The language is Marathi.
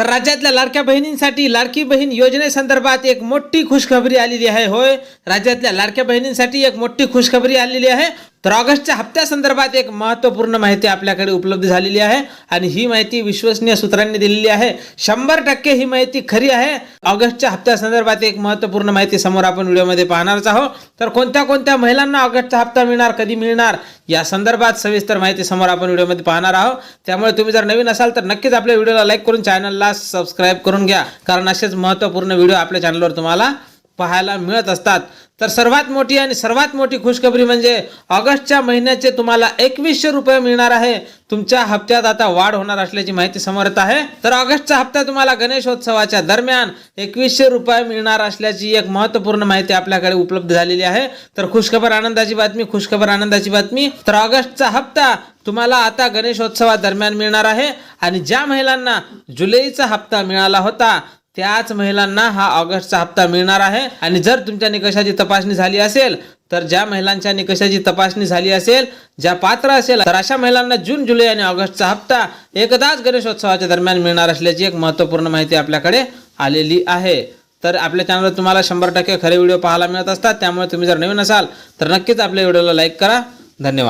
तर राज्यातल्या लाडक्या बहिणींसाठी लाडकी बहीण योजनेसंदर्भात एक मोठी खुशखबरी आलेली आहे. होय राज्यातल्या लाडक्या बहिणींसाठी एक मोठी खुशखबरी आलेली आहे. तर ऑगस्टच्या हप्त्यासंदर्भात एक महत्त्वपूर्ण माहिती आपल्याकडे उपलब्ध झालेली आहे आणि ही माहिती विश्वसनीय सूत्रांनी दिलेली आहे. शंभर टक्के ही माहिती खरी आहे. ऑगस्टच्या हप्त्यासंदर्भात एक महत्त्वपूर्ण माहिती समोर आपण व्हिडिओमध्ये पाहणारच आहोत. तर कोणत्या कोणत्या महिलांना ऑगस्टचा हप्ता मिळणार कधी मिळणार या संदर्भात सविस्तर माहिती समोर आपण व्हिडिओमध्ये पाहणार आहोत. त्यामुळे तुम्ही जर नवीन असाल तर नक्कीच आपल्या व्हिडिओला लाईक करून चॅनलला सबस्क्राईब करून घ्या. कारण असेच महत्त्वपूर्ण व्हिडिओ आपल्या चॅनलवर तुम्हाला पाहायला मिळत असतात. तर सर्वात मोठी आणि सर्वात मोठी खुशखबरी म्हणजे ऑगस्टच्या महिन्याचे तुम्हाला एकवीसशे रुपये मिळणार आहे. तुमच्या हप्त्यात आता वाढ होणार असल्याची माहिती समोर येत आहे. तर ऑगस्टचा हप्ता तुम्हाला गणेशोत्सवाच्या दरम्यान एकवीसशे रुपये मिळणार असल्याची एक महत्त्वपूर्ण माहिती आपल्याकडे उपलब्ध झालेली आहे. तर खुशखबर आनंदाची बातमी खुशखबर आनंदाची बातमी. तर ऑगस्टचा हप्ता तुम्हाला आता गणेशोत्सवा दरम्यान मिळणार आहे. आणि ज्या महिलांना जुलैचा हप्ता मिळाला होता त्याच महिलांना हा ऑगस्टचा हप्ता मिळणार आहे. आणि जर तुमच्या निकषाची तपासणी झाली असेल तर ज्या महिलांच्या निकषाची तपासणी झाली असेल ज्या पात्र असेल तर अशा महिलांना जून जुलै आणि ऑगस्टचा हप्ता एकदाच गणेशोत्सवाच्या दरम्यान मिळणार असल्याची एक महत्त्वपूर्ण माहिती आपल्याकडे आलेली आहे. तर आपल्या चॅनलवर तुम्हाला शंभर टक्के खरे व्हिडिओ पाहायला मिळत असतात त्यामुळे तुम्ही जर नवीन असाल तर नक्कीच आपल्या व्हिडिओला लाईक करा. धन्यवाद.